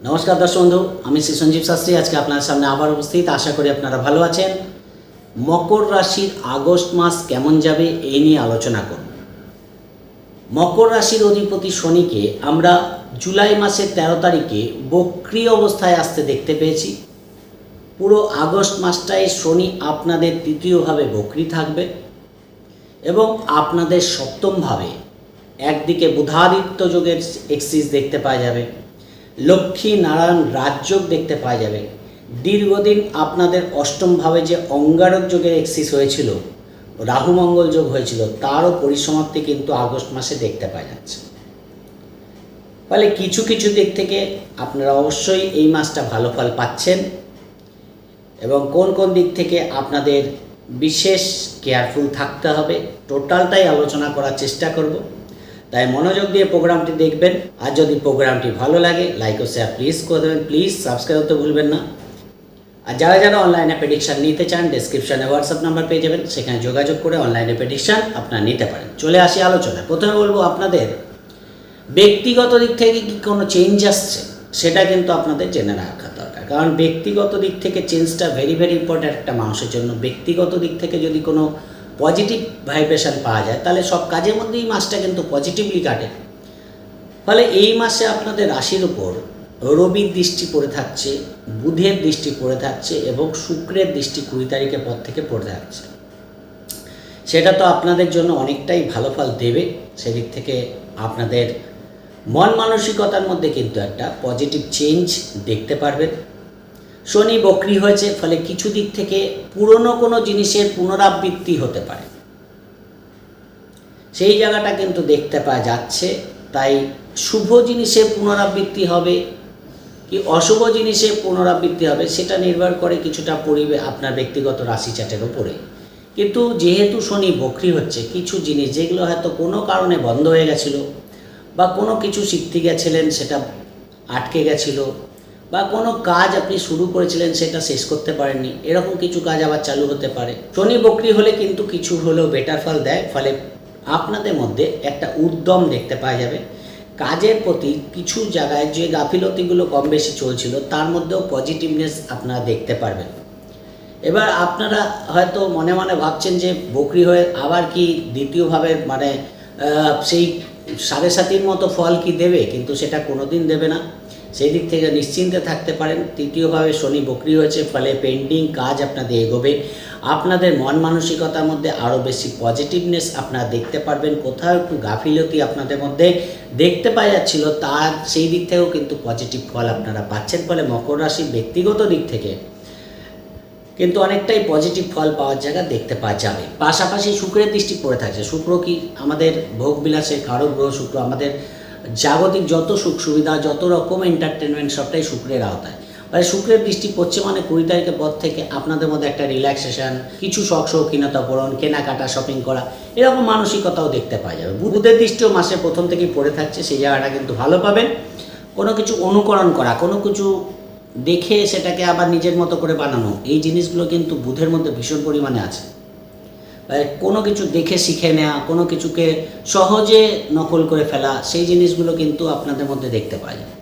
নমস্কার দর্শক বন্ধু, আমি শ্রী সঞ্জীব শাস্ত্রী, আজকে আপনার সামনে আবার উপস্থিত। আশা করি আপনারা ভালো আছেন। মকর রাশির আগস্ট মাস কেমন যাবে এই নিয়ে আলোচনা করব। মকর রাশির অধিপতি শনিকে আমরা জুলাই মাসের তেরো তারিখে বক্রি অবস্থায় আসতে দেখতে পেয়েছি। পুরো আগস্ট মাসটায় শনি আপনাদের তৃতীয়ভাবে বক্রি থাকবে এবং আপনাদের সপ্তমভাবে একদিকে বুধাদিত্য যোগের এক্সিস দেখতে পাওয়া যাবে। লক্ষ্মী নারায়ণ রাজযোগ দেখতে পাওয়া যাবে। দীর্ঘদিন আপনাদের অষ্টমভাবে যে অঙ্গারক যোগের এক্সিস হয়েছিল রাহু মঙ্গল যোগ হয়েছিল, তারও পরিসমাপ্তি কিন্তু আগস্ট মাসে দেখতে পাওয়া যাচ্ছে। ফলে কিছু কিছু দিক থেকে আপনারা অবশ্যই এই মাসটা ভালো ফল পাচ্ছেন এবং কোন কোন দিক থেকে আপনাদের বিশেষ কেয়ারফুল থাকতে হবে, টোটালটাই আলোচনা করার চেষ্টা করব। তাই মনোযোগ দিয়ে প্রোগ্রামটি দেখবেন। আর যদি প্রোগ্রামটি ভালো লাগে লাইক ও শেয়ার প্লিজ করে দেবেন। প্লিজ সাবস্ক্রাইব করতে ভুলবেন না। আর যারা যারা অনলাইনে প্রেডিকশান নিতে চান ডেসক্রিপশানে হোয়াটসঅ্যাপ নাম্বার পেয়ে যাবেন। সেখানে যোগাযোগ করে অনলাইনে প্রেডিকশান আপনারা নিতে পারেন। চলে আসি আলোচনায়। প্রথমে বলব আপনাদের, ব্যক্তিগত দিক থেকে কি কোনো চেঞ্জ আসছে? সেটা কিন্তু আপনাদের জেনে রাখা দরকার। কারণ ব্যক্তিগত দিক থেকে চেঞ্জটা ভেরি ভেরি ইম্পর্ট্যান্ট একটা মানুষের জন্য। ব্যক্তিগত দিক থেকে যদি কোনো পজিটিভ ভাইব্রেশন পাওয়া যায়, তাহলে সব কাজের মধ্যেই মাসটা কিন্তু পজিটিভলি কাটে। ফলে এই মাসে আপনাদের রাশির উপর রবির দৃষ্টি পড়ে থাকছে, বুধের দৃষ্টি পড়ে থাকছে এবং শুক্রের দৃষ্টি কুড়ি তারিখের পর থেকে পড়ে থাকছে। সেটা তো আপনাদের জন্য অনেকটাই ভালো ফল দেবে, সেদিক থেকে আপনাদের মন মানসিকতার মধ্যে কিন্তু একটা পজিটিভ চেঞ্জ দেখতে পারবেন। শনি বক্রি হয়েছে, ফলে কিছু দিক থেকে পুরনো কোনো জিনিসের পুনরাবৃত্তি হতে পারে। সেই জায়গাটা কিন্তু দেখতে পাওয়া যাচ্ছে, তাই শুভ জিনিসের পুনরাবৃত্তি হবে কি অশুভ জিনিসের পুনরাবৃত্তি হবে সেটা নির্ভর করে কিছুটা পরিবে আপনার ব্যক্তিগত রাশি চাটের উপরে। কিন্তু যেহেতু শনি বক্রি হচ্ছে, কিছু জিনিস যেগুলো হয়তো কোনো কারণে বন্ধ হয়ে গেছিল বা কোনো কিছু শিখতে গেছিলেন, সেটা আটকে গেছিল বা কোনো কাজ আপনি শুরু করেছিলেন সেটা শেষ করতে পারেননি, এরকম কিছু কাজ আবার চালু হতে পারে। শনি বকরি হলে কিন্তু কিছু হলেও বেটার ফল দেয়, ফলে আপনাদের মধ্যে একটা উদ্যম দেখতে পাওয়া যাবে। কাজের প্রতি কিছু জায়গায় যে গাফিলতিগুলো কম বেশি চলছিল, তার মধ্যেও পজিটিভনেস আপনারা দেখতে পারবেন। এবার আপনারা হয়তো মনে মনে ভাবছেন যে বকরি হয়ে আবার কি দ্বিতীয়ভাবে মানে সেই সাড়ে সাতির মতো ফল কি দেবে? কিন্তু সেটা কোনো দিন দেবে না। সেই দিক থেকে নিশ্চিন্তে থাকতে পারেন। তৃতীয়ভাবে শনি বকরি হয়েছে, ফলে পেন্ডিং কাজ আপনাদের এগোবে। আপনাদের মন মানসিকতার মধ্যে আরও বেশি পজিটিভনেস আপনারা দেখতে পারবেন। কোথাও একটু গাফিলতি আপনাদের মধ্যে দেখতে পাওয়া যাচ্ছিল, তার সেই দিক থেকেও কিন্তু পজিটিভ ফল আপনারা পাচ্ছেন, ফলে মকর রাশি ব্যক্তিগত দিক থেকে কিন্তু অনেকটাই পজিটিভ ফল পাওয়ার জায়গা দেখতে পাওয়া যাবে। পাশাপাশি শুক্রের দৃষ্টি পড়ে থাকছে। শুক্র কি আমাদের ভোগ বিলাসের কারক গ্রহ, শুক্র আমাদের জাগতিক যত সুখ সুবিধা, যত রকম এন্টারটেনমেন্ট সবটাই শুক্রের আওতায়। মানে শুক্রের দৃষ্টি পড়ছে মানে কুড়ি তারিখের পর থেকে আপনাদের মধ্যে একটা রিল্যাক্সেশন কিছু শখ শৌখিনতা পূরণ, কেনাকাটা শপিং করা, এরকম মানসিকতাও দেখতে পাওয়া যাবে। বুধের দৃষ্টিও মাসে প্রথম থেকেই পড়ে থাকছে, সেই জায়গাটা কিন্তু ভালো পাবেন। কোনো কিছু অনুকরণ করা, কোনো কিছু দেখে সেটাকে আবার নিজের মতো করে বানানো, এই জিনিসগুলো কিন্তু বুধের মধ্যে ভীষণ পরিমাণে আছে। কোনো কিছু দেখে, শিখে নেওয়া কোনো কিছুকে সহজে নকল করে ফেলা, সেই জিনিসগুলো কিন্তু আপনাদের মধ্যে দেখতে পাওয়া যায়।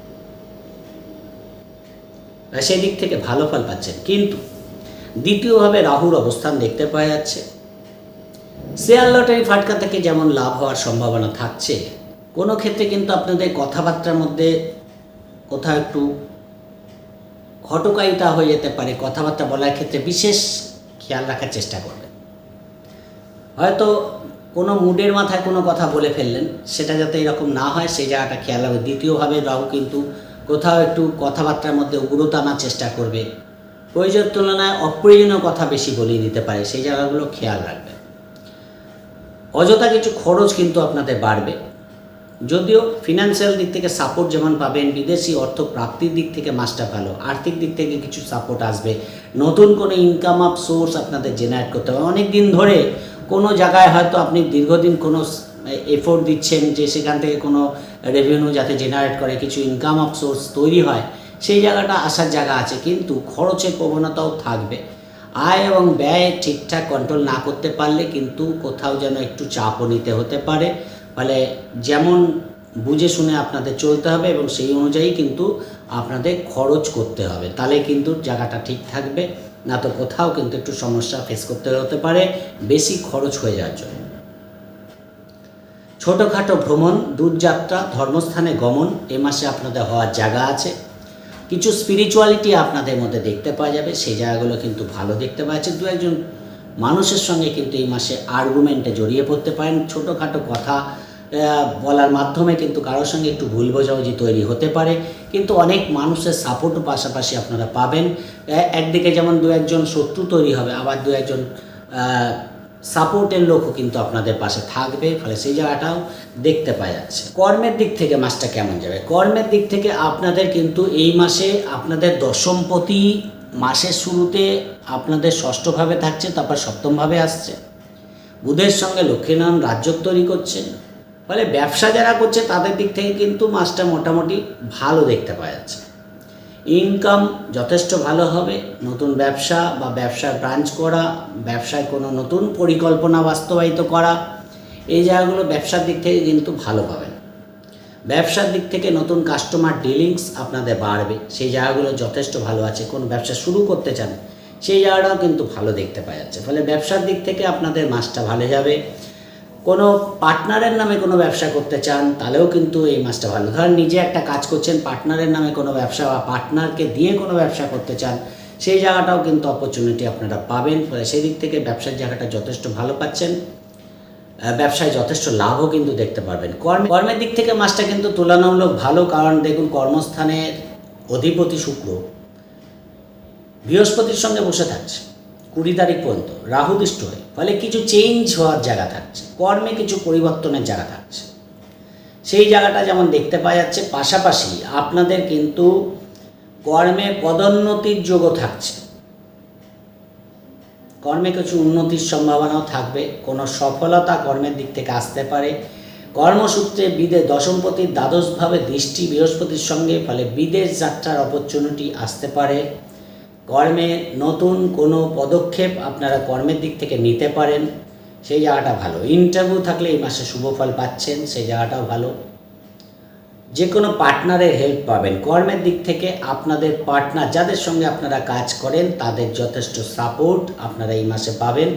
সেই দিক থেকে ভালো ফল পাচ্ছেন। কিন্তু দ্বিতীয়ভাবে রাহুর অবস্থান দেখতে পাওয়া যাচ্ছে। শেয়ার লটারি ফাটকা থেকে যেমন লাভ হওয়ার সম্ভাবনা থাকছে, কোনো ক্ষেত্রে কিন্তু আপনাদের কথাবার্তার মধ্যে কোথাও একটু ঘটকায়িতা হয়ে যেতে পারে। কথাবার্তা বলার ক্ষেত্রে বিশেষ খেয়াল রাখার চেষ্টা করবেন। হয়তো কোনো মুডের মাথায় কোনো কথা বলে ফেললেন, সেটা যাতে এরকম না হয়, সেই জায়গাটা খেয়াল রাখবে। দ্বিতীয়ভাবে রাহু কিন্তু কোথাও একটু কথাবার্তার মধ্যে উগ্রতা আনার চেষ্টা করবে। প্রয়োজনের তুলনায় অপ্রয়োজনীয় কথা বেশি বলিয়ে দিতে পারে, সেই জায়গাগুলো খেয়াল রাখবে। অযথা কিছু খরচ কিন্তু আপনাদের বাড়বে। যদিও ফিনান্সিয়াল দিক থেকে সাপোর্ট যেমন পাবেন, বিদেশি অর্থ প্রাপ্তির দিক থেকে মাসটা ভালো, আর্থিক দিক থেকে কিছু সাপোর্ট আসবে। নতুন কোনো ইনকাম আপ সোর্স আপনাদের জেনারেট করতে হবে। অনেক দিন ধরে কোনো জায়গায় হয়তো আপনি দীর্ঘদিন কোনো এফোর্ট দিচ্ছেন যে সেখান থেকে কোনো রেভিনিউ যাতে জেনারেট করে, কিছু ইনকাম অফ সোর্স তৈরি হয়, সেই জায়গাটা আসার জায়গা আছে, কিন্তু খরচের প্রবণতাও থাকবে। আয় এবং ব্যয় ঠিকঠাক কন্ট্রোল না করতে পারলে কিন্তু কোথাও যেন একটু চাপও নিতে হতে পারে। ফলে যেমন বুঝে শুনে আপনাদের চলতে হবে এবং সেই অনুযায়ী কিন্তু আপনাদের খরচ করতে হবে, তাহলে কিন্তু জায়গাটা ঠিক থাকবে। না তো কোথাও কিন্তু একটু সমস্যা ফেস করতে হতে পারে, বেশি খরচ হয়ে যাওয়ার জন্য। ছোটোখাটো ভ্রমণ দূরযাত্রা ধর্মস্থানে গমন, এ মাসে আপনাদের হওয়ার জায়গা আছে। কিছু স্পিরিচুয়ালিটি আপনাদের মধ্যে দেখতে পাওয়া যাবে, সেই জায়গাগুলো কিন্তু ভালো দেখতে পাওয়া যাচ্ছে। দু একজন মানুষের সঙ্গে কিন্তু এই মাসে আর্গুমেন্টে জড়িয়ে পড়তে পারেন। ছোটোখাটো কথা বলার মাধ্যমে কিন্তু কারোর সঙ্গে একটু ভুল বোঝাবুঝি তৈরি হতে পারে। কিন্তু অনেক মানুষের সাপোর্টও পাশাপাশি আপনারা পাবেন। একদিকে যেমন দু একজন শত্রু তৈরি হবে, আবার দু একজন সাপোর্টের লোকও কিন্তু আপনাদের পাশে থাকবে, ফলে সেই জায়গাটাও দেখতে পাওয়া যাচ্ছে। কর্মের দিক থেকে মাসটা কেমন যাবে? কর্মের দিক থেকে আপনাদের কিন্তু এই মাসে আপনাদের দশমপতি মাসের শুরুতে আপনাদের ষষ্ঠভাবে থাকছে, তারপর সপ্তমভাবে আসছে। বুধের সঙ্গে লক্ষ্মীনারায়ণ রাজ্য তৈরি করছে। ফলে ব্যবসা যারা করছে তাদের দিক থেকে কিন্তু মাসটা মোটামুটি ভালো দেখতে পাওয়া যাচ্ছে। ইনকাম যথেষ্ট ভালো হবে, নতুন ব্যবসা বা ব্যবসার ব্রাঞ্চ করা, ব্যবসায় কোনো নতুন পরিকল্পনা বাস্তবায়িত করা, এই জায়গাগুলো ব্যবসার দিক থেকে কিন্তু ভালো পাবেন। ব্যবসার দিক থেকে নতুন কাস্টমার ডিলিংস আপনাদের বাড়বে, সেই জায়গাগুলো যথেষ্ট ভালো আছে, কোনো ব্যবসা শুরু করতে চান, সেই জায়গাটাও কিন্তু ভালো দেখতে পাওয়া যাচ্ছে। ফলে ব্যবসার দিক থেকে আপনাদের মাসটা ভালো যাবে কোনো পার্টনারের নামে কোনো ব্যবসা করতে চান, তাহলেও কিন্তু এই মাসটা ভালো। ধরেন নিজে একটা কাজ করছেন পার্টনারের নামে কোনো ব্যবসা বা পার্টনারকে দিয়ে কোনো ব্যবসা করতে চান, সেই জায়গাটাও কিন্তু অপরচুনিটি আপনারা পাবেন। ফলে সেই দিক থেকে ব্যবসার জায়গাটা যথেষ্ট ভালো পাচ্ছেন। ব্যবসায় যথেষ্ট লাভও কিন্তু দেখতে পারবেন। কর্ম, কর্মের দিক থেকে মাসটা কিন্তু তুলনামূলক ভালো, কারণ দেখুন কর্মস্থানের অধিপতি শুক্র বৃহস্পতির সঙ্গে বসে থাকছে। কুড়ি তারিখ পর্যন্ত। রাহু দৃষ্ট হয়ে ফলে কিছু চেঞ্জ হওয়ার জায়গা থাকছে। কর্মে কিছু পরিবর্তনের জায়গা থাকছে। সেই জায়গাটা যেমন দেখতে পাওয়া যাচ্ছে, পাশাপাশি আপনাদের কিন্তু কর্মে পদোন্নতির যোগও থাকছে। কর্মে কিছু উন্নতির সম্ভাবনাও থাকবে। কোনো সফলতা কর্মের দিক থেকে আসতে পারে। কর্মসূত্রে বিদে দশমপতির দ্বাদশভাবে দৃষ্টি বৃহস্পতির সঙ্গে, ফলে বিদেশ যাত্রার অপরচুনিটি আসতে পারে। কর্মে নতুন কোনো পদক্ষেপ আপনারা কর্মের দিক থেকে নিতে পারেন, সেই জায়গাটা ভালো। ইন্টারভিউ থাকলে এই মাসে শুভ ফল পাচ্ছেন, সেই জায়গাটাও ভালো। যে কোনো পার্টনারের হেল্প পাবেন। কর্মের দিক থেকে আপনাদের পার্টনার যাদের সঙ্গে আপনারা কাজ করেন, তাদের যথেষ্ট সাপোর্ট আপনারা এই মাসে পাবেন।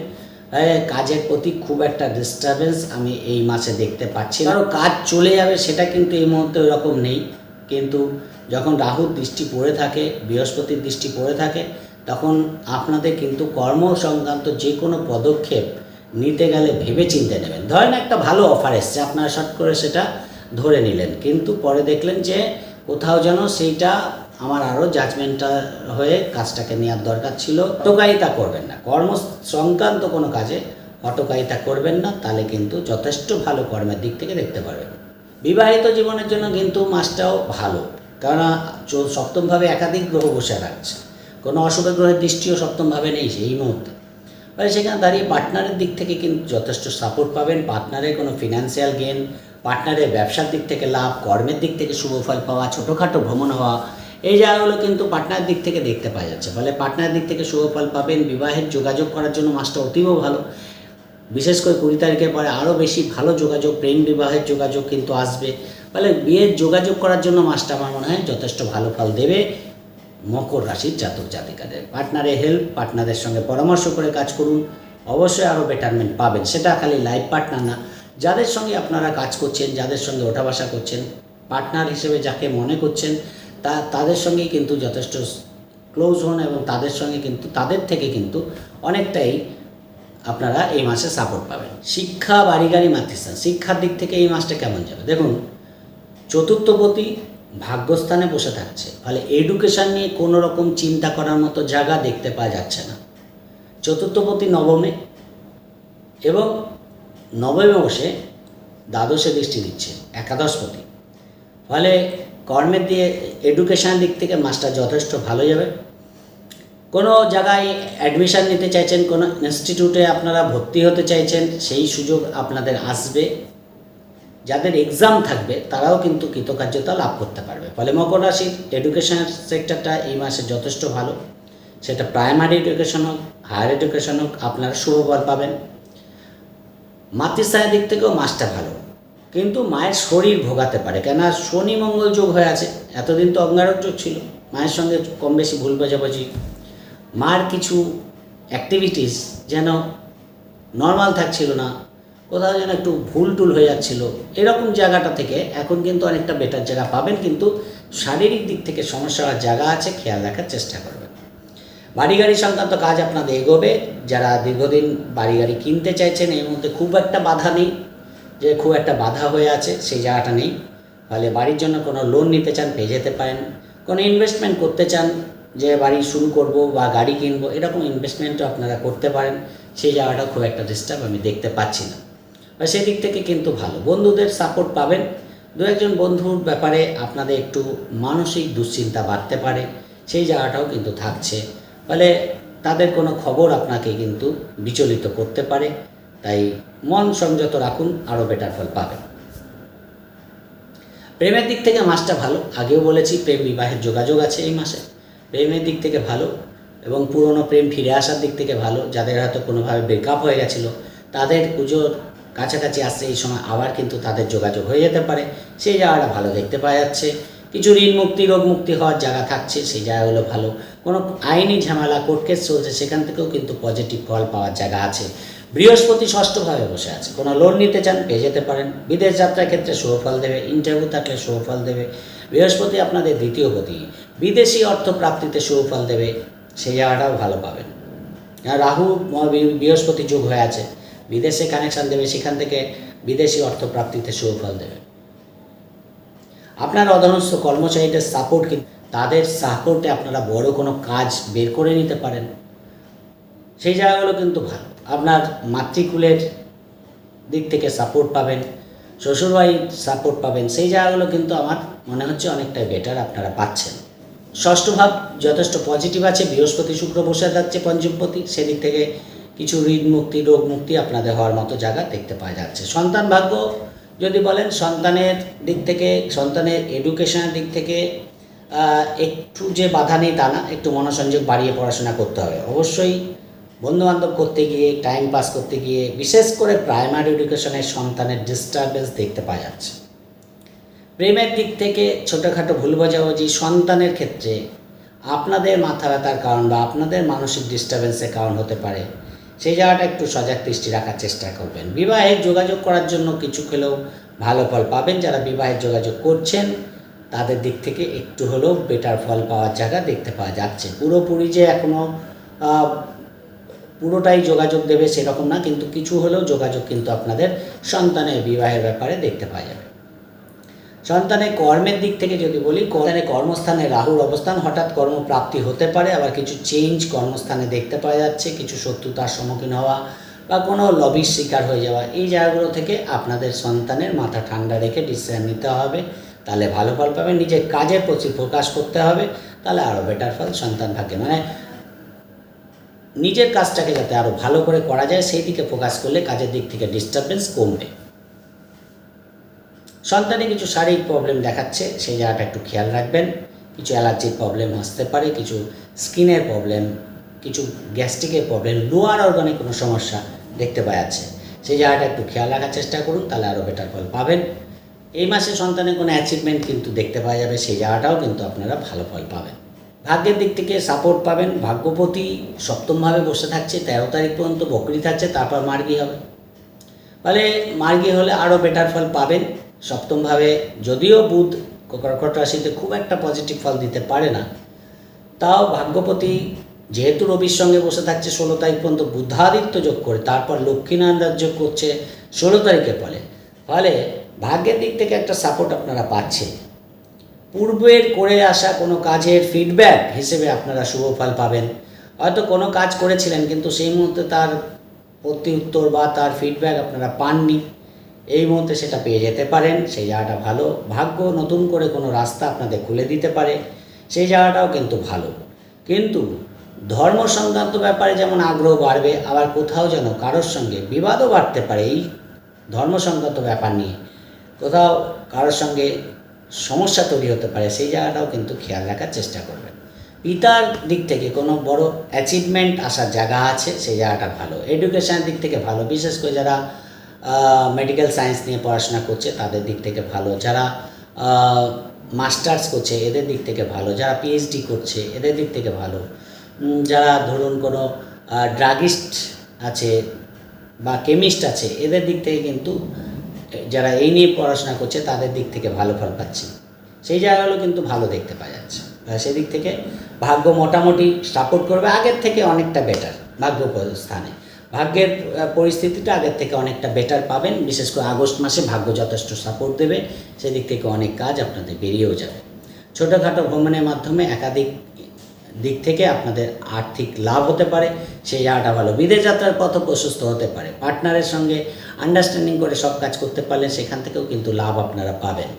কাজের প্রতি খুব একটা ডিস্টারবেন্স আমি এই মাসে দেখতে পাচ্ছি। কারও কাজ চলে যাবে, সেটা কিন্তু এই মুহূর্তে ওরকম নেই। কিন্তু যখন রাহুর দৃষ্টি পড়ে থাকে বৃহস্পতির দৃষ্টি পড়ে থাকে, তখন আপনাদের কিন্তু কর্ম সংক্রান্ত যে কোনো পদক্ষেপ নিতে গেলে ভেবে চিন্তে নেবেন। ধরেন একটা ভালো অফার এসছে, আপনারা শর্ট করে সেটা ধরে নিলেন। কিন্তু পরে দেখলেন যে কোথাও যেন সেইটা আমার আরও জাজমেন্টটা হয়ে কাজটাকে নেওয়ার দরকার ছিল। হটকারিতা করবেন না। কর্ম সংক্রান্ত কোনো কাজে হটকারিতা করবেন না, তাহলে কিন্তু যথেষ্ট ভালো কর্মের দিক থেকে দেখতে পারবেন। বিবাহিত জীবনের জন্য কিন্তু মাসটাও ভালো। চৌ- সপ্তমভাবে একাধিক গ্রহ বসে রাখছে কোনো অশুভ গ্রহের দৃষ্টিও সপ্তমভাবে নেই সেই মুহূর্তে। ফলে সেখানে দাঁড়িয়ে পার্টনারের দিক থেকে কিন্তু যথেষ্ট সাপোর্ট পাবেন। পার্টনারের কোনো ফিনান্সিয়াল গেন পার্টনারের ব্যবসার দিক থেকে লাভ, কর্মের দিক থেকে শুভ ফল পাওয়া, ছোটোখাটো ভ্রমণ হওয়া, এই জায়গাগুলো কিন্তু পার্টনার দিক থেকে দেখতে পাওয়া যাচ্ছে। ফলে পার্টনার দিক থেকে শুভ ফল পাবেন, বিবাহের যোগাযোগ করার জন্য মাসটা অতীব ভালো। বিশেষ করে কুড়ি তারিখের পরে আরও বেশি ভালো যোগাযোগ, প্রেম বিবাহের যোগাযোগ কিন্তু আসবে। ফলে বিয়ের যোগাযোগ করার জন্য মাসটা আমার মনে হয় যথেষ্ট ভালো ফল দেবে। মকর রাশির জাতক জাতিকাদের। পার্টনারের হেল্প পার্টনারের সঙ্গে পরামর্শ করে কাজ করুন। অবশ্যই আরও বেটারমেন্ট পাবেন। সেটা খালি লাইফ পার্টনার না। যাদের সঙ্গে আপনারা কাজ করছেন, যাদের সঙ্গে ওঠা বসা করছেন পার্টনার হিসেবে যাকে মনে করছেন, তা তাদের সঙ্গে কিন্তু যথেষ্ট ক্লোজ হন এবং তাদের সঙ্গে কিন্তু, তাদের থেকে কিন্তু অনেকটাই আপনারা এই মাসে সাপোর্ট পাবেন। শিক্ষা বাড়ি গাড়ি মাতৃস্থান। শিক্ষার দিক থেকে এই মাসটা কেমন যাবে? দেখুন চতুর্থপতি ভাগ্যস্থানে বসে থাকছে। ফলে এডুকেশন নিয়ে কোনো রকম চিন্তা করার মতো জায়গা দেখতে পাওয়া যাচ্ছে না। চতুর্থপতি নবমে এবং নবমে বসে দ্বাদশে দৃষ্টি দিচ্ছে একাদশপতি। ফলে কর্মের দিয়ে এডুকেশান দিক থেকে মাস্টার যথেষ্ট ভালো যাবে কোনো জায়গায় অ্যাডমিশান নিতে চাইছেন, কোনো ইনস্টিটিউটে আপনারা ভর্তি হতে চাইছেন, সেই সুযোগ আপনাদের আসবে। যাদের এক্সাম থাকবে, তারাও কিন্তু কৃতকার্যতা লাভ করতে পারবে। ফলে মকর রাশির এডুকেশন সেক্টরটা এই মাসে যথেষ্ট ভালো। সেটা প্রাইমারি এডুকেশন হোক হায়ার এডুকেশন হোক, আপনারা শুভ ফল পাবেন। মাতৃস্থানের দিক থেকেও মাসটা ভালো। কিন্তু মায়ের শরীর ভোগাতে পারে। কেননা শনি মঙ্গল যোগ হয়ে আছে। এতদিন তো অঙ্গারজ্য ছিল। মায়ের সঙ্গে কম বেশি ভুল বোঝাবুঝি। মার কিছু অ্যাক্টিভিটিস যেন নর্মাল থাকছিল না। কোথাও যেন একটু ভুল টুল হয়ে যাচ্ছিল। এরকম জায়গাটা থেকে এখন কিন্তু অনেকটা বেটার জায়গা পাবেন, কিন্তু শারীরিক দিক থেকে সমস্যা হওয়ার জায়গা আছে, খেয়াল রাখার চেষ্টা করবেন। বাড়ি গাড়ি সংক্রান্ত কাজ আপনাদের এগোবে। যারা দীর্ঘদিন বাড়ি গাড়ি কিনতে চাইছেন এর মধ্যে খুব একটা বাধা নেই। যে খুব একটা বাধা হয়ে আছে, সেই জায়গাটা নেই। ফলে বাড়ির জন্য কোনো লোন নিতে চান, পেয়ে যেতে পারেন। কোনো ইনভেস্টমেন্ট করতে চান, যে বাড়ি শুরু করব বা গাড়ি কিনবো, এরকম ইনভেস্টমেন্টও আপনারা করতে পারেন। সেই জায়গাটা খুব একটা ডিস্টার্ব আমি দেখতে পাচ্ছি না। বা সেই দিক থেকে কিন্তু ভালো। বন্ধুদের সাপোর্ট পাবেন। দু একজন বন্ধুর ব্যাপারে আপনাদের একটু মানসিক দুশ্চিন্তা বাড়তে পারে, সেই জায়গাটাও কিন্তু থাকছে। ফলে তাদের কোনো খবর আপনাকে কিন্তু বিচলিত করতে পারে। তাই মন সংযত রাখুন আরও বেটার ফল পাবেন। প্রেমের দিক থেকে মাসটা ভালো। আগেও বলেছি, প্রেম বিবাহের যোগাযোগ আছে এই মাসে। প্রেমের দিক থেকে ভালো এবং পুরনো প্রেম ফিরে আসার দিক থেকে ভালো। যাদের হয়তো কোনোভাবে ব্রেকআপ হয়ে গেছিল, তাদের পুজোর কাছাকাছি আসছে এই সময় আবার কিন্তু তাদের যোগাযোগ হয়ে যেতে পারে। সেই জায়গাটা ভালো দেখতে পাওয়া যাচ্ছে। কিছু ঋণ মুক্তি, রোগ মুক্তি হওয়ার জায়গা থাকছে, সেই জায়গাগুলো ভালো। কোনো আইনি ঝামেলা কোর্ট কেস চলছে, সেখান থেকেও কিন্তু পজিটিভ ফল পাওয়ার জায়গা আছে। বৃহস্পতি ষষ্ঠভাবে বসে আছে। কোনো লোন নিতে চান, পেয়ে যেতে পারেন। বিদেশ যাত্রার ক্ষেত্রে শুভফল দেবে ইন্টারভিউ থাকলে শুভফল দেবে। বৃহস্পতি আপনাদের দ্বিতীয় পতি বিদেশি অর্থ প্রাপ্তিতে শুভফল দেবে, সেই জায়গাটাও ভালো পাবেন। রাহু বৃহস্পতি যোগ হয়ে আছে। বিদেশে কানেকশন দেবে সেখান থেকে বিদেশি অর্থ প্রাপ্তিতে সুফল দেবে আপনার অধনস্থ কর্মচারীদের সাপোর্ট কিন্তু তাদের সাপোর্টে আপনারা বড় কোনো কাজ বের করে নিতে পারেন। সেই জায়গাগুলো কিন্তু ভালো। আপনার মাতৃকুলের দিক থেকে সাপোর্ট পাবেন, শ্বশুরবাড়ির সাপোর্ট পাবেন। সেই জায়গাগুলো কিন্তু আমার মনে হচ্ছে অনেকটাই বেটার আপনারা পাচ্ছেন। ষষ্ঠ ভাব যথেষ্ট পজিটিভ আছে। বৃহস্পতি শুক্র বসে যাচ্ছে পঞ্চমপতি, সেদিক থেকে কিছু ঋণ মুক্তি রোগ মুক্তি আপনাদের হওয়ার মতো জায়গা দেখতে পাওয়া যাচ্ছে। সন্তান ভাগ্য যদি বলেন, সন্তানের দিক থেকে, সন্তানের এডুকেশনের দিক থেকে একটু যে বাধা নেই তা না, একটু মনোসংযোগ বাড়িয়ে পড়াশোনা করতে হবে। অবশ্যই বন্ধুবান্ধব করতে গিয়ে টাইম পাস করতে গিয়ে, বিশেষ করে প্রাইমারি এডুকেশনের সন্তানের ডিস্টারবেন্স দেখতে পাওয়া যাচ্ছে। প্রেমের দিক থেকে ছোটোখাটো ভুল বোঝাবুঝি সন্তানের ক্ষেত্রে আপনাদের মাথা ব্যথার কারণ বা আপনাদের মানসিক ডিস্টারবেন্সের কারণ হতে পারে। সেই জায়গাটা একটু সজাগ দৃষ্টি রাখার চেষ্টা করবেন। বিবাহের যোগাযোগ করার জন্য কিছু খেলেও ভালো ফল পাবেন। যারা বিবাহের যোগাযোগ করছেন, তাদের দিক থেকে একটু হলেও বেটার ফল পাওয়ার জায়গা দেখতে পাওয়া যাচ্ছে। পুরোপুরি যে এখনও পুরোটাই যোগাযোগ দেবে সেরকম না, কিন্তু কিছু হলেও যোগাযোগ কিন্তু আপনাদের সন্তানের বিবাহের ব্যাপারে দেখতে পাওয়া যাবে। সন্তানের কর্মের দিক থেকে যদি বলি, সন্তানের কর্মস্থানে রাহুর অবস্থান, হঠাৎ কর্মপ্রাপ্তি হতে পারে, আবার কিছু চেঞ্জ কর্মস্থানে দেখতে পাওয়া যাচ্ছে, কিছু শত্রুতার সম্মুখীন হওয়া বা কোনো লবির শিকার হয়ে যাওয়া, এই জায়গাগুলো থেকে আপনাদের সন্তানের মাথা ঠান্ডা রেখে ডিসিশন নিতে হবে। তাহলে ভালো ফল পাবেন নিজের কাজের প্রতি ফোকাস করতে হবে, তাহলে আরও বেটার ফল সন্তান ভাগ্যে। মানে নিজের কাজটাকে যাতে আরও ভালো করে করা যায়, সেই দিকে ফোকাস করলে কাজের দিক থেকে ডিস্টারবেন্স কমবে। সন্তানে কিছু শারীরিক প্রবলেম দেখাচ্ছে, সেই জায়গাটা একটু খেয়াল রাখবেন। কিছু অ্যালার্জির প্রবলেম আসতে পারে, কিছু স্কিনের প্রবলেম কিছু গ্যাস্ট্রিকের প্রবলেম লোয়ার অর্গানে কোনো সমস্যা দেখতে পাওয়া যাচ্ছে। সেই জায়গাটা একটু খেয়াল রাখার চেষ্টা করুন, তাহলে আরও বেটার ফল পাবেন। এই মাসে সন্তানের কোনো অ্যাচিভমেন্ট কিন্তু দেখতে পাওয়া যাবে, সেই জায়গাটাও কিন্তু আপনারা ভালো ফল পাবেন। ভাগ্যের দিক থেকে সাপোর্ট পাবেন, ভাগ্যপতি সপ্তমভাবে বসে থাকছে, তেরো তারিখ পর্যন্ত বকরি থাকছে, তারপর মার্গি হবে। ফলে মার্গি হলে আরও বেটার ফল পাবেন। সপ্তমভাবে যদিও বুধ কর্কট রাশিতে খুব একটা পজিটিভ ফল দিতে পারে না, তাও ভাগ্যপতি যেহেতু রবির সঙ্গে বসে থাকছে ষোলো তারিখ পর্যন্ত বুদ্ধাদিত্য যোগ করে, তারপর লক্ষ্মীনারায়ণ রাজ্য করছে ষোলো তারিখের ফলে। ফলে ভাগ্যের দিক থেকে একটা সাপোর্ট আপনারা পাচ্ছেন। পূর্বের করে আসা কোনো কাজের ফিডব্যাক হিসেবে আপনারা শুভ ফল পাবেন। হয়তো কোনো কাজ করেছিলেন, কিন্তু সেই মুহূর্তে তার প্রতি উত্তর বা তার ফিডব্যাক আপনারা পাননি। এই মুহূর্তে সেটা পেয়ে যেতে পারেন। সেই জায়গাটা ভালো। ভাগ্য নতুন করে কোনো রাস্তা আপনাদের খুলে দিতে পারে। সেই জায়গাটাও কিন্তু ভালো। কিন্তু ধর্ম সংক্রান্ত ব্যাপারে যেমন আগ্রহ বাড়বে, আবার কোথাও যেন কারোর সঙ্গে বিবাদও বাড়তে পারে এই ধর্ম সংক্রান্ত ব্যাপার নিয়ে। কোথাও কারোর সঙ্গে সমস্যা তৈরি হতে পারে, সেই জায়গাটাও কিন্তু খেয়াল রাখার চেষ্টা করবেন। পিতার দিক থেকে কোনো বড় অ্যাচিভমেন্ট আসার জায়গা আছে, সেই জায়গাটা ভালো। এডুকেশনের দিক থেকে ভালো। বিশেষ করে যারা মেডিকেল সায়েন্স নিয়ে পড়াশোনা করছে, তাদের দিক থেকে ভালো। যারা মাস্টার্স করছে, এদের দিক থেকে ভালো। যারা পিএইচডি করছে, এদের দিক থেকে ভালো। যারা ধরুন কোনো ড্রাগিস্ট আছে বা কেমিস্ট আছে, এদের দিক থেকে কিন্তু, যারা এই নিয়ে পড়াশোনা করছে, তাদের দিক থেকে ভালো ফল পাচ্ছে। সেই জায়গাগুলো কিন্তু ভালো দেখতে পাওয়া যাচ্ছে। সেদিক থেকে ভাগ্য মোটামুটি সাপোর্ট করবে, আগের থেকে অনেকটা বেটার ভাগ্য স্থানে ভাগ্যের পরিস্থিতিটা আগের থেকে অনেকটা বেটার পাবেন। বিশেষ করে আগস্ট মাসে ভাগ্য যথেষ্ট সাপোর্ট দেবে। সেদিক থেকে অনেক কাজ আপনাদের বেরিয়েও যাবে। ছোটোখাটো ভ্রমণের মাধ্যমে একাধিক দিক থেকে আপনাদের আর্থিক লাভ হতে পারে। সেই জায়গাটা ভালো বিদেশ যাত্রার পথ প্রশস্ত হতে পারে। পার্টনারের সঙ্গে আন্ডারস্ট্যান্ডিং করে সব কাজ করতে পারলে সেখান থেকেও কিন্তু লাভ আপনারা পাবেন।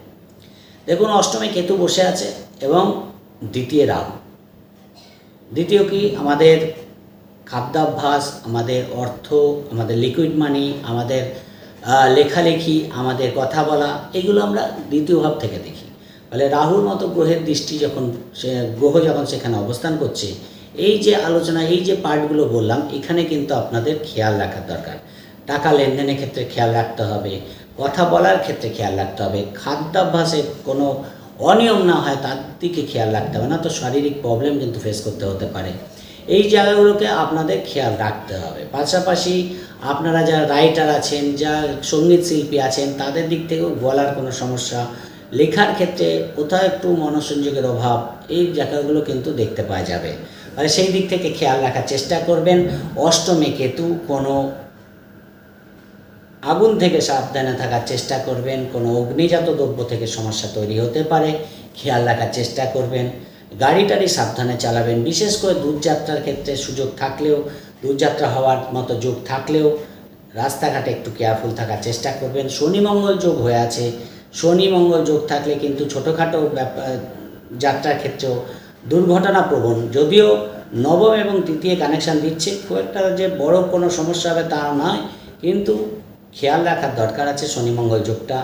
দেখুন, অষ্টমে কেতু বসে আছে এবং দ্বিতীয় রাহু। দ্বিতীয় কি? আমাদের খাদ্যাভ্যাস, আমাদের অর্থ, আমাদের লিকুইড মানি আমাদের লেখালেখি, আমাদের কথা বলা, এগুলো আমরা দ্বিতীয় ভাব থেকে দেখি। ফলে রাহুর মতো গ্রহের দৃষ্টি যখন সে, গ্রহ যখন সেখানে অবস্থান করছে, এই যে আলোচনা, এই যে পার্টগুলো বললাম, এখানে কিন্তু আপনাদের খেয়াল রাখার দরকার। টাকা লেনদেনের ক্ষেত্রে খেয়াল রাখতে হবে, কথা বলার ক্ষেত্রে খেয়াল রাখতে হবে খাদ্যাভ্যাসে কোনো অনিয়ম না হয়, তার দিকে খেয়াল রাখতে হবে, না তো শারীরিক প্রবলেম কিন্তু ফেস করতে হতে পারে। এই জায়গাগুলোকে আপনাদের খেয়াল রাখতে হবে। পাশাপাশি আপনারা যারা রাইটার আছেন যা সংগীত শিল্পী আছেন, তাদের দিক থেকেও গলার কোনো সমস্যা। লেখার ক্ষেত্রে কোথাও একটু মনোসংযোগের অভাব, এই জায়গাগুলো কিন্তু দেখতে পাওয়া যাবে। মানে সেই দিক থেকে খেয়াল রাখার চেষ্টা করবেন। অষ্টমে কেতু কোনো আগুন থেকে সাবধানে থাকার চেষ্টা করবেন। কোনো অগ্নিজাত দ্রব্য থেকে সমস্যা তৈরি হতে পারে। খেয়াল রাখার চেষ্টা করবেন। গাড়ি টাড়ি সাবধানে চালাবেন। বিশেষ করে দূরযাত্রার ক্ষেত্রে সুযোগ থাকলেও, দূরযাত্রা হওয়ার মতো যোগ থাকলেও রাস্তাঘাটে একটু কেয়ারফুল থাকার চেষ্টা করবেন। শনি মঙ্গল যোগ হয়ে আছে। শনি মঙ্গল যোগ থাকলে কিন্তু ছোটোখাটো যাত্রার ক্ষেত্রেও দুর্ঘটনা প্রবণ। যদিও নবম এবং তৃতীয় কানেকশান দিচ্ছে, খুব একটা যে বড় কোনো সমস্যা হবে তা নয়, কিন্তু খেয়াল রাখার দরকার আছে শনি মঙ্গল যোগটা।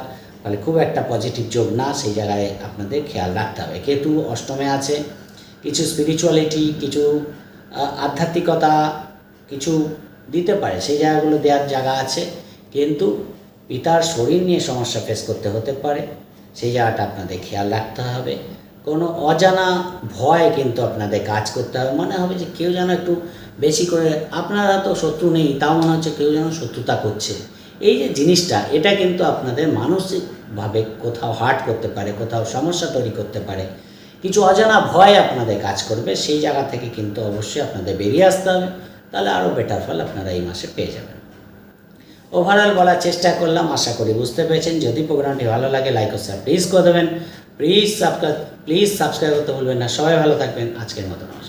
ফলে খুব একটা পজিটিভ যোগ না, সেই জায়গায় আপনাদের খেয়াল রাখতে হবে। কেতু অষ্টমে আছে, কিছু স্পিরিচুয়ালিটি কিছু আধ্যাত্মিকতা কিছু দিতে পারে, সেই জায়গাগুলো দেওয়ার জায়গা আছে। কিন্তু পিতার শরীর নিয়ে সমস্যা ফেস করতে হতে পারে, সেই জায়গাটা আপনাদের খেয়াল রাখতে হবে। কোনো অজানা ভয় কিন্তু আপনাদের কাজ করতে হবে। মনে হবে যে কেউ যেন একটু বেশি করে, আপনারা তো শত্রু নেই, তাও মনে হচ্ছে কেউ যেন শত্রুতা করছে। এই যে জিনিসটা, এটা কিন্তু আপনাদের মানসিকভাবে কোথাও হার্ট করতে পারে, কোথাও সমস্যা তৈরি করতে পারে। কিছু অজানা ভয় আপনাদের কাজ করবে, সেই জায়গা থেকে কিন্তু অবশ্যই আপনাদের বেরিয়ে আসতে হবে, তাহলে আরও বেটার ফল আপনারা এই মাসে পেয়ে যাবেন। ওভারঅল বলার চেষ্টা করলাম, আশা করি বুঝতে পেরেছেন। যদি প্রোগ্রামটি ভালো লাগে লাইক ও শেয়ার প্লিজ করে দেবেন। প্লিজ সাবস্ক্রাইব প্লিজ সাবস্ক্রাইব করতে ভুলবেন না। সবাই ভালো থাকবেন। আজকের মতো নমস্কার।